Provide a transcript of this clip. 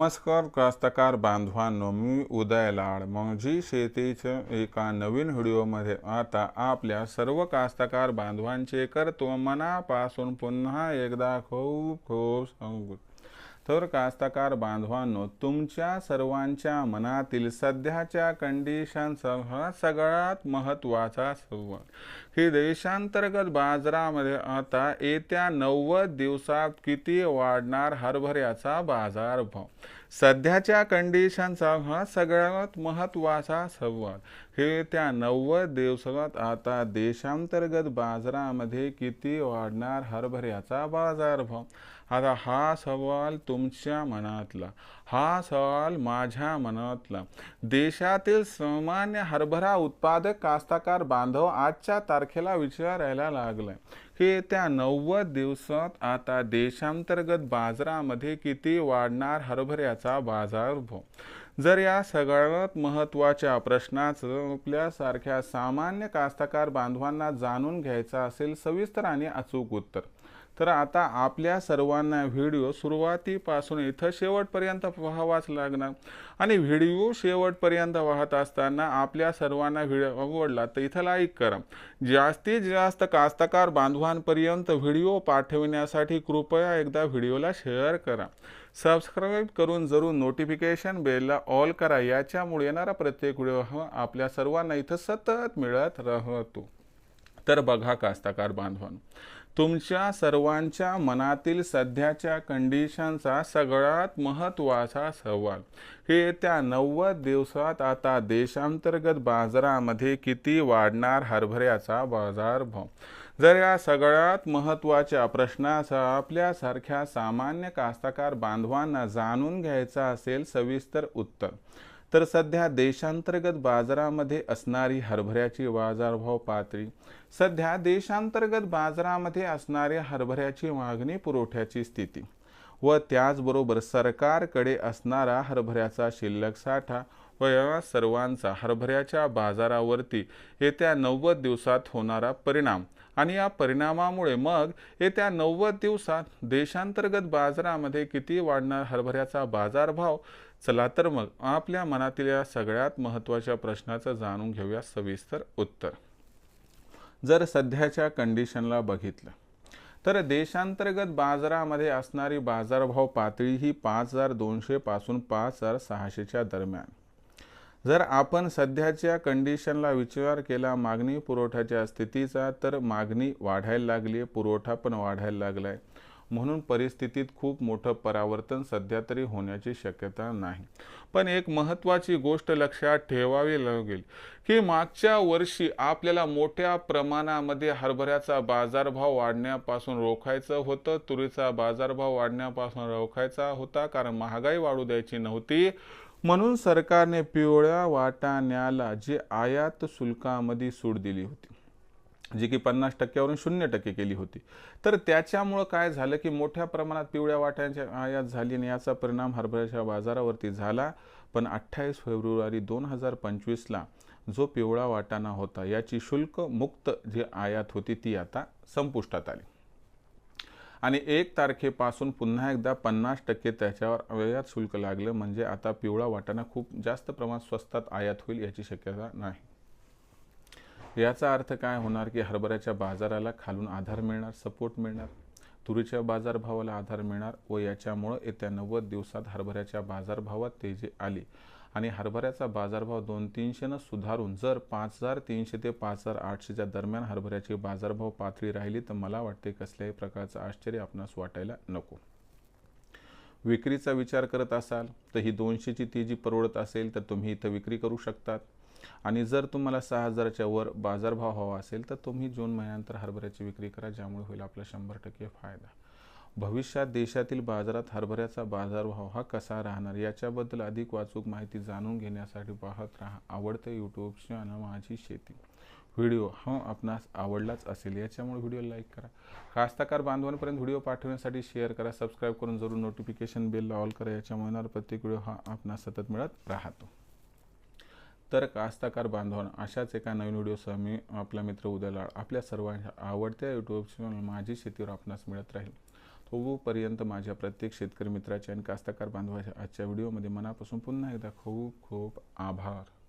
नमस्कार कास्तकार बांधवांनो मी उदय लाड. माझी शेतीच्या एका नवीन व्हिडिओमध्ये आता आपल्या सर्व कास्तकार बांधवांचे करतो मनापासून पुन्हा एकदा खूप खूप स्वागत. तर कास्तकार बांधवांनो तुमच्या सर्वांच्या मनातील सध्याच्या कंडिशनचा हा सगळ्यात महत्त्वाचा संवाद की देशांतर्गत बाजारामध्ये आता येत्या नव्वद दिवसात किती वाढणार हरभऱ्याचा बाजारभाव? सध्याच्या कंडिशनचा हा सगळ्यात महत्त्वाचा संवाद हे त्या नव्वद दिवसात आता देशांतर्गत बाजारामध्ये किती वाढणार हरभऱ्याचा बाजारभाव? आता हा सवाल तुमच्या मनातला हा सवाल माझ्या मनातला. देशातील सामान्य हरभरा उत्पादक कास्ताकार बांधव आजच्या तारखेला विचारायला लागलाय. की त्या नव्वद दिवसात आता देशांतर्गत बाजारामध्ये किती वाढणार हरभऱ्याचा बाजारभाव? जर या सगळ्यात महत्त्वाच्या प्रश्नाचं आपल्यासारख्या सामान्य कास्तकार बांधवांना जाणून घ्यायचं असेल सविस्तर आणि अचूक उत्तर. तर आता आपल्या सर्वांना व्हिडिओ सुरुवातीपासून इथं शेवटपर्यंत पाहावाच लागणार. आणि व्हिडिओ शेवटपर्यंत पाहत असताना आपल्या सर्वांना व्हिडिओ आवडला तर इथं लाईक करा. जास्तीत जास्त कास्तकार बांधवांपर्यंत व्हिडिओ पाठविण्यासाठी कृपया एकदा व्हिडिओला शेअर करा. सबस्क्राईब करून जरूर नोटिफिकेशन बेलला ऑल करा. याच्यामुळे येणारा प्रत्येक व्हिडिओ हा आपल्या सर्वांना इथं सतत मिळत राहतो. तर बघा कास्ताकार बांधवांनो. तुमच्या सर्वांच्या मनातील सध्याच्या कंडिशनचा सगळ्यात महत्त्वाचा सवाल हे त्या नव्वद दिवसात आता देशांतर्गत बाजारामध्ये किती वाढणार हरभऱ्याचा बाजारभाव? जर या सगळ्यात महत्त्वाच्या प्रश्नाचा आपल्यासारख्या सामान्य कास्तकार बांधवांना जाणून घ्यायचा असेल सविस्तर उत्तर. तर सध्या देशांतर्गत बाजारामध्ये असणारी हरभऱ्याची बाजारभाव पातळी सध्या देशांतर्गत बाजारामध्ये असणारी हरभऱ्याची मागणी पुरवठ्याची स्थिती व त्याचबरोबर सरकारकडे असणारा हरभऱ्याचा शिल्लक साठा व या सर्वांचा हरभऱ्याच्या बाजारावरती येत्या नव्वद दिवसात होणारा परिणाम. आणि या परिणामामुळे मग येत्या नव्वद दिवसात देशांतर्गत बाजारामध्ये किती वाढणार हरभऱ्याचा बाजारभाव? चला तर मग आपल्या मनातील या सगळ्यात महत्त्वाच्या प्रश्नाचं जाणून घेऊया सविस्तर उत्तर. जर सध्याच्या कंडिशनला बघितलं तर देशांतर्गत बाजारामध्ये असणारी बाजारभाव पातळी ही पाच हजार दोनशे पासून पाच हजार सहाशेच्या दरम्यान. जर आपण सध्याच्या कंडिशनला विचार केला मागणी पुरवठ्याच्या स्थितीचा तर मागणी वाढायला लागली आहे पुरवठा पण वाढायला लागला आहे म्हणून परिस्थितीत खूप मोठं परावर्तन सध्या तरी होण्याची शक्यता नाही. पण एक महत्त्वाची गोष्ट लक्षात ठेवावी लागेल की मागच्या वर्षी आपल्याला मोठ्या प्रमाणामध्ये हरभऱ्याचा बाजारभाव वाढण्यापासून रोखायचं होतं तुरीचा बाजारभाव वाढण्यापासून रोखायचा होता कारण महागाई वाढू द्यायची नव्हती. म्हणून सरकारने पिवळ्या वाटाण्याला जे आयात शुल्कामध्ये सूट दिली होती जी की पन्नास टक्क्यावरून शून्य टक्के केली होती तर त्याच्यामुळं काय झालं की मोठ्या प्रमाणात पिवळ्या वाट्यांची आयात झाली आणि याचा परिणाम हरभऱ्याच्या बाजारावरती झाला. पण अठ्ठावीस फेब्रुवारी दोन हजार पंचवीसला जो पिवळा वाटाणा होता याची शुल्क मुक्त जी आयात होती ती आता संपुष्टात आली. आणि एक तारखेपासून पुन्हा एकदा पन्नास टक्के त्याच्यावर आयात शुल्क लागलं म्हणजे आता पिवळा वाटाणा खूप जास्त प्रमाणात स्वस्तात आयात होईल याची शक्यता नाही. याचा अर्थ काय होणार की हरभऱ्याच्या बाजाराला खालून आधार मिळणार सपोर्ट मिळणार तुरीच्या बाजारभावाला आधार मिळणार व याच्यामुळं येत्या नव्वद दिवसात हरभऱ्याच्या बाजारभावात तेजी आली. आणि हरभऱ्याचा बाजारभाव दोन तीनशेनं सुधारून जर पाच हजार तीनशे ते पाच हजार आठशेच्या दरम्यान हरभऱ्याची बाजारभाव पातळी राहिली तर मला वाटते कसल्याही प्रकारचं आश्चर्य आपणास वाटायला नको. विक्रीचा विचार करत असाल तर ही दोनशेची ती जी परवडत असेल तर तुम्ही इथं विक्री करू शकतात. आणि जर तुम्हाला सहा हजाराच्या वर बाजारभाव हवा असेल तर तुम्ही जून महिन्यानंतर हरभऱ्याची विक्री करा ज्यामुळे होईल आपला शंभर टक्के फायदा. भविष्यात देशातील बाजारात हरभऱ्याचा बाजारभाव हा कसा राहणार? याच्याबद्दल अधिक वाचूक माहिती जाणून घेण्यासाठी पाहत राहा आवडतं यूट्यूब चॅनल माझी शेती. व्हिडिओ हा आपणास आवडलाच असेल याच्यामुळे व्हिडिओ लाईक करा. कास्ताकार बांधवांपर्यंत व्हिडिओ पाठवण्यासाठी शेअर करा सबस्क्राईब करून जरूर नोटिफिकेशन बेल ऑल करा याच्यामुळे येणार प्रत्येक व्हिडिओ हा आपणास सतत मिळत राहतो. तर कास्ताकार बांधवांना अशाच एका नवीन व्हिडिओसह मी आपला मित्र उदयलाड आपल्या सर्वांच्या आवडत्या यूट्यूब चॅनल माझी शेतीवर आपणास मिळत राहील. होऊपर्यंत माझ्या प्रत्येक शेतकरी मित्राच्या आणि कास्तकार बांधवाच्या आजच्या व्हिडिओमध्ये मनापासून पुन्हा एकदा खूप खूप आभार.